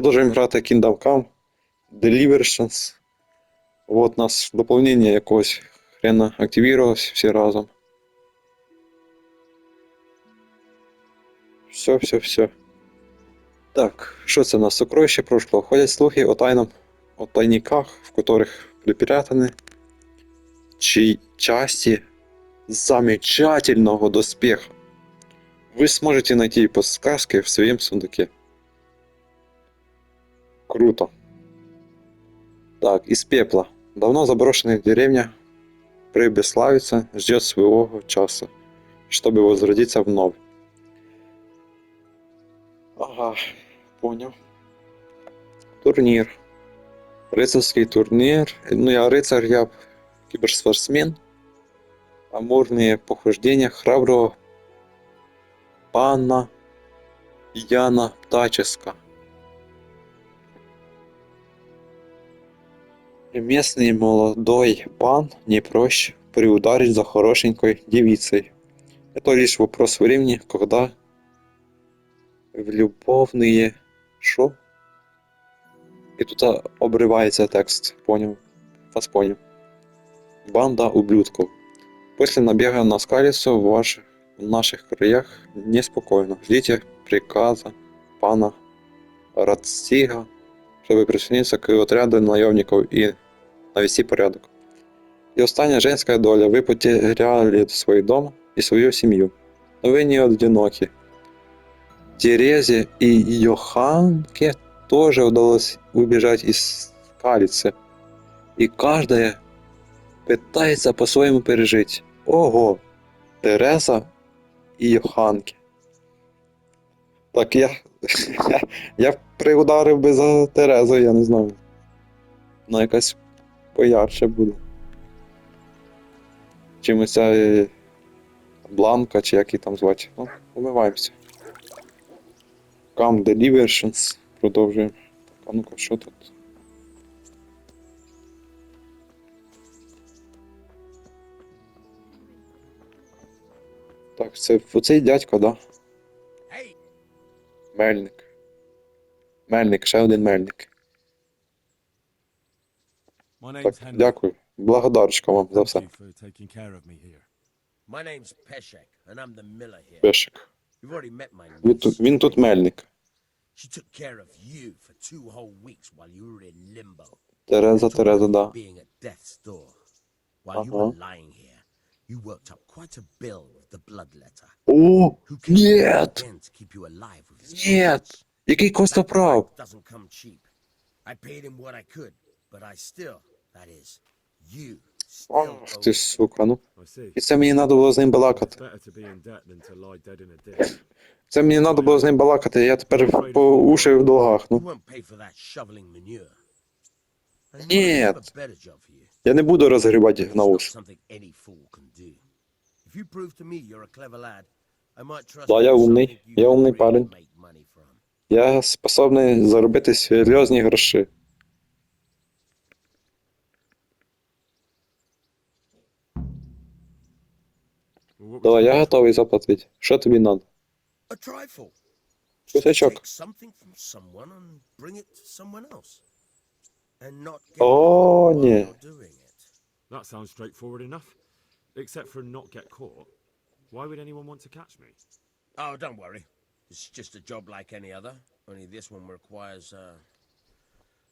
Продовжуємо грати Kingdom Come Deliverance. Вот у нас доповнення якогось хрена активировалось всі разом. Все, все, все. Так, що це у нас? Сокровище прошлого. Ходять слухи о тайном, о тайниках, в которых припрятаны чи части замечательного доспеха. Вы сможете найти подсказки в своем сундуке. Круто. Так, из пепла. Давно заброшенная деревня Прибеславица ждет своего часа, чтобы возродиться вновь. Ага, понял. Турнир. Рыцарский турнир. Ну, я рыцарь, я киберспортсмен. Амурные похождения храброго пана Яна Птаческа. Местный молодой пан не прочь приударить за хорошенькой девицей. Это лишь вопрос времени, когда в любовные... Шо? И тут а, обрывается текст, понял? Вас понял. Банда ублюдков. После набега на Скалицу в ваших в наших краях неспокойно. Ждите приказа пана Рацига, чтобы присоединиться к отряду наемников и навести порядок. И остання женская доля. Вы потеряли свой дом и свою семью. Но вы не одиноки. Терезе и Йоханке тоже удалось убежать из Калицы. И каждая пытается по-своему пережить. Ого! Тереза і Йоханки. Так, я. я приударив би за Терезу, я не знаю. Вона якась поярче буде. Чимось е, Бланка, чи як її там звати. Ну, умиваємося. Cam Deliverance. Продовжуємо. Так, а ну-ка, що тут? Так, це оцей дядько, да? Мельник. Мельник, ще один мельник. Так, дякую. Благодарочка вам за все. my Він тут, він тут мельник. She took care of you for two whole weeks while you were in limbo, Тереза, Тереза, да. being you Uh-huh. worked up quite a bill with the bloodletter. О, нет! keep you alive with his Нет! Який костоправ? doesn't come cheap. I paid him what I could, but I still, that is, you still Ах ти me. сука, ну. І це мені треба було з ним балакати. Це мені треба було з ним балакати, я тепер по уші в долгах, ну. won't Я не буду розгрібати на trust Да, я умний. Я умний парень. Я способний заробити серйозні гроші. Давай, я готовий заплатити. Що тобі to Кусачок. and bring it to someone else. And not get О, caught while ні. you're doing it. That sounds straightforward enough. Except for not get caught. Why would anyone want to catch me? Oh, don't worry. It's just a job like any other. Only this one requires, uh,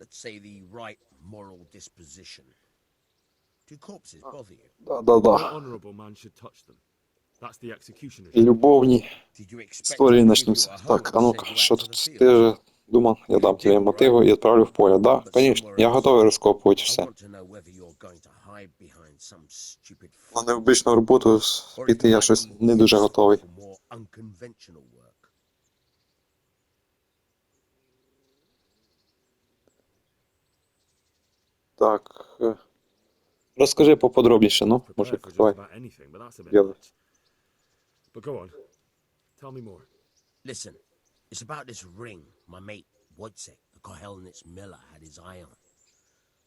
let's say, the right moral disposition. Do corpses bother you? Да, да, No да. honourable man should touch them. That's the executioner's. Любовні Did you expect історії me to give почнуться. you a hoe Так, а and ну-ка, send you що out to тут? the Ти field? же думав, я дам тобі мотиву і відправлю в поле. Да, звісно, я готовий розкопувати все. На необичну роботу піти я щось не дуже готовий. Так. е, Розкажи поподробніше, ну, може, давай. more. Listen, it's about this ring my mate Wojciech, the Kohelnitz miller, had his eye on.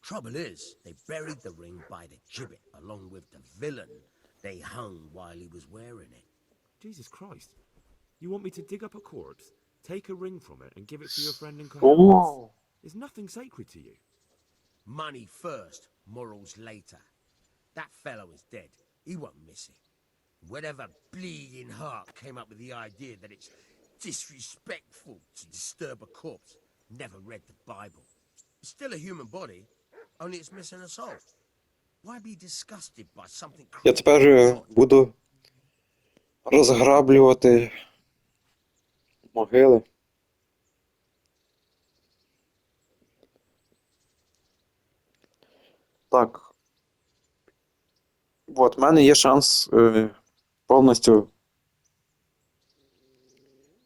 Trouble is, they buried the ring by the gibbet along with the villain they hung while he was wearing it. Jesus Christ. You want me to dig up a corpse, Take a ring from it and give it to your friend in Cahill. О, There's nothing sacred to you. Money first, morals later. That fellow is dead. He won't miss it. Whatever bleeding heart came up with the idea that it's disrespectful to disturb a corpse never read the Bible. It's still a human body, only it's missing a soul. Why be disgusted by something Я тепер е, буду розграблювати могили. Так. От, в мене є шанс е, повністю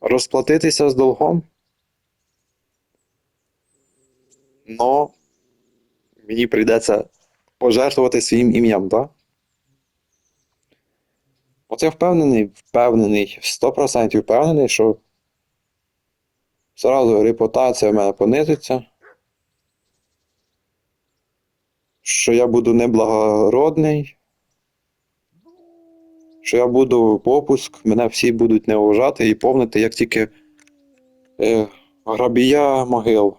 розплатитися з долгом. Но мені прийдеться пожертвувати своїм ім'ям, так? От я впевнений, впевнений, 100% впевнений, що зразу репутація в мене понизиться. Що я буду неблагородний. Що я буду попуск, мене всі будуть не вважати і повнити, як тільки е, грабія могил.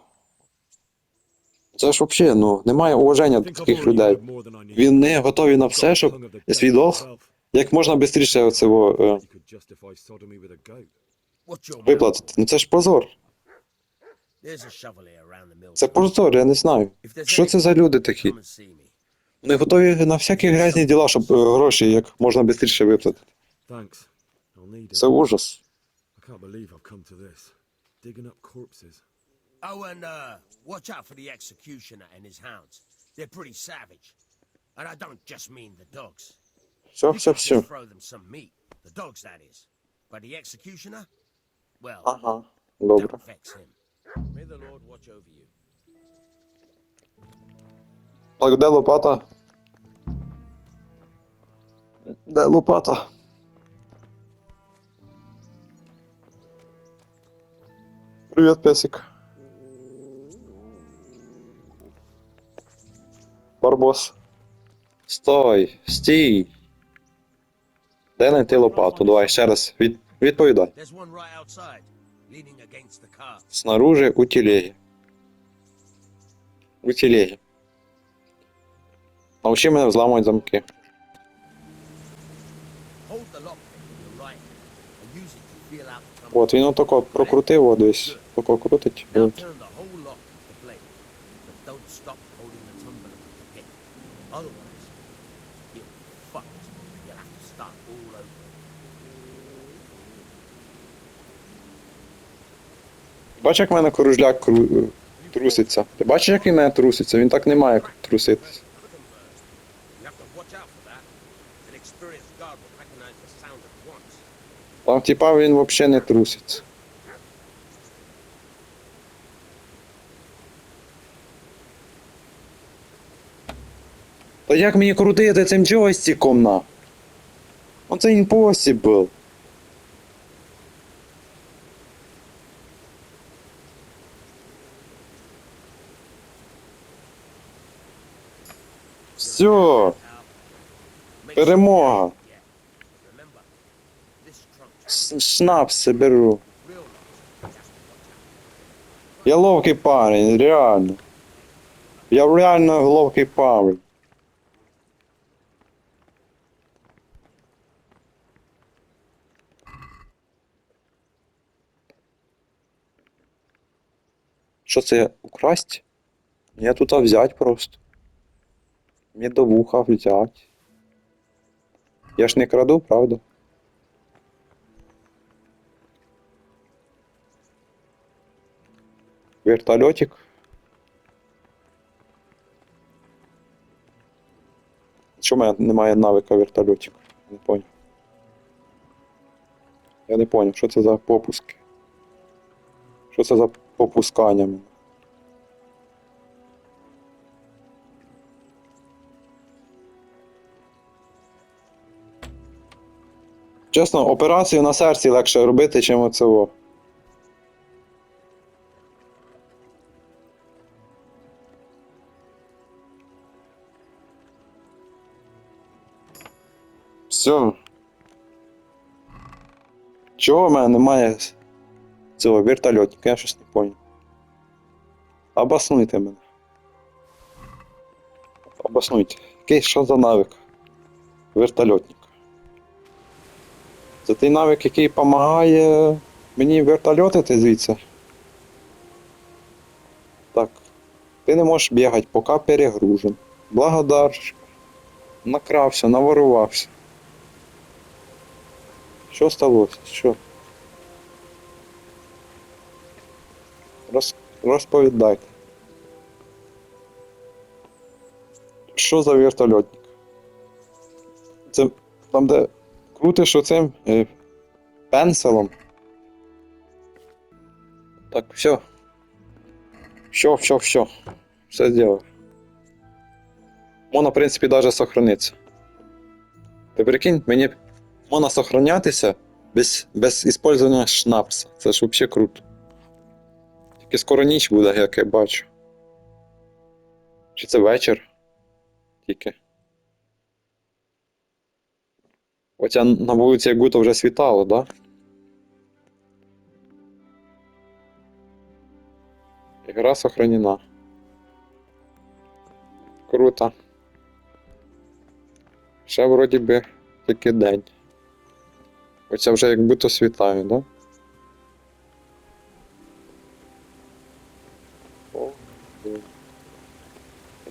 Це ж взагалі, ну, немає уваження до таких людей. need. Вони готові на все, щоб свій долг як можна швидше оцього е, виплатити. Ну це ж позор. Це позор, я не знаю. Що це за люди такі? Вони готові на всякі грязні діла, щоб е, гроші як можна швидше виплатити. Thanks. I'll need it. Це ужас. I can't believe I've come to this. Digging up corpses. Oh, and uh, watch out for the executioner and his hounds. They're pretty savage. And I don't just mean the dogs. Все, все, все. throw them some meat. The dogs, that is. But the executioner? Well, Ага, добре. don't vex him. May the Lord watch over you. Так, де лопата? Де лопата? Привіт, песик. Барбос. Стой, стій. Де знайти лопату? Давай ще раз від... відповідай. There's one right outside, leaning against the car. Снаружи у телеги. У телеги. Научи мене взламувати замки. От, він отако прокрутив, от десь. Тако крутить. От. Бачиш, як в мене коружляк кру... е, труситься. Ти бачиш, як він мене труситься? Він так не має труситись. You have to watch out for that. An experienced guard will recognize the sound at once. Там, типа, він взагалі не труситься. Та як мені крутити цим джойстиком на? Оце impossible. Все, перемога. Watch out. Я ловкий парень, реально. Я реально ловкий парень. Що це украсть? Я тут взять просто. Мені до вуха взять. Я ж не краду, правда? Вертольотик. Чому немає навика вертольотик? Не понял. Я не понял, що це за попуски? Що це за попускання? Чесно, операцію на серці легше робити, чим оцього. Все. Чого в мене немає цього вертольотника, я щось не понял. Обоснуйте мене. Обоснуйте. Який що за навик? Вертольотник. Це той навик, який допомагає мені вертольотити звідси. Так. Ти не можеш бігати, поки перегружен. Благодар. Накрався, наворувався. Що сталося? Що? Роз... Розповідайте. Що за вертольотник? Це там, де крутиш оцим е, пенселом. Так, все. Все, все, все. Все сделал. Можна, в принципі, даже сохраниться. Ти прикинь, мені можна сохранятися без, без использования шнапса. Це ж взагалі круто. Тільки скоро ніч буде, як я бачу. Чи це вечір? Тільки. Хоча на вулиці будто вже світало, да? Игра сохранена. Круто. Ще вроді би тільки день. Оце вже як будто світає, да?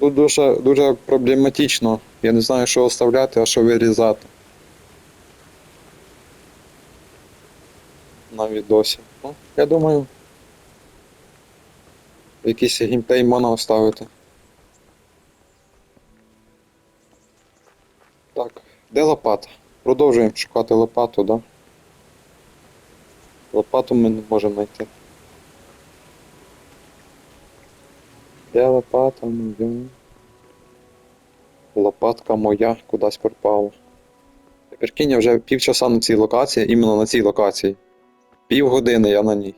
Тут дуже, дуже проблематично. Я не знаю, що оставляти, а що вирізати. На відосі. Ну, я думаю. Якийсь геймплей можна оставити. Так, де лопата? Продовжуємо шукати лопату, да? Лопату ми не можемо знайти. Де лопата моя? Лопатка моя кудись пропала. Прикинь, я вже півчаса на цій локації, іменно на цій локації. Півгодини я на ній.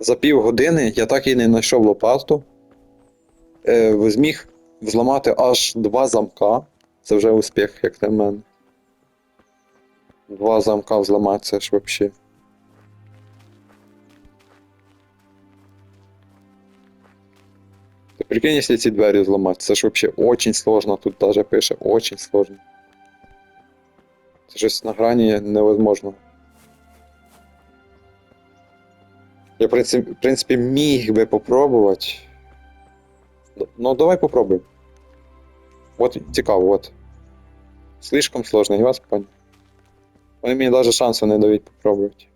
За півгодини я так і не знайшов лопату. Е, зміг взламати аж два замка. Це вже успіх, як для мене. Два замка взламати, це ж взагалі. Прикинь, якщо ці двері зламати, це ж взагалі очень сложно, тут даже пише очень сложно. Це щось на грані невозможно. Я, в принципі, в принципі, міг би попробувати. Ну, давай попробуем. Вот цікаво, вот. Слишком сложно, я вас понял. Вони мені навіть шансу не дають попробувати.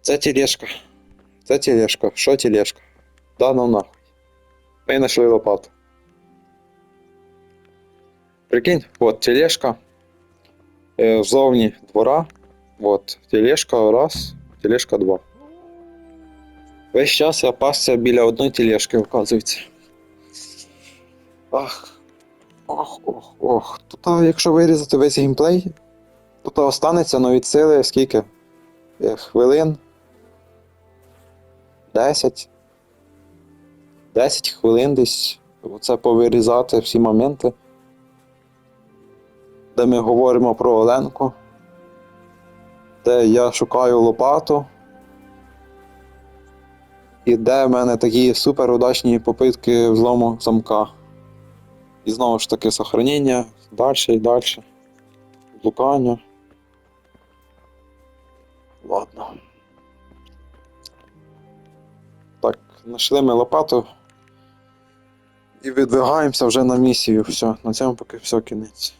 Це тележка. Це тележка. Що тележка? Да ну нахуй. Ми знайшли лопату. Прикинь, вот тележка. Е, Зовні двора. Вот, тележка раз, тележка два. Весь час я пасся біля одної тележки, оказується. Ах. Ох, ох, ох. Тут, якщо вирізати весь геймплей, тут останеться ну, від сили скільки? Е, Хвилин. 10. 10 хвилин десь. Оце повирізати всі моменти. Де ми говоримо про Оленку де я шукаю лопату. І де в мене такі супер удачні попитки взлому замка. І знову ж таки сохранення, далі і далі. Блукання. Ладно. Знайшли ми лопату. І видвигаємося вже на місію. Все, на цьому поки все кінець.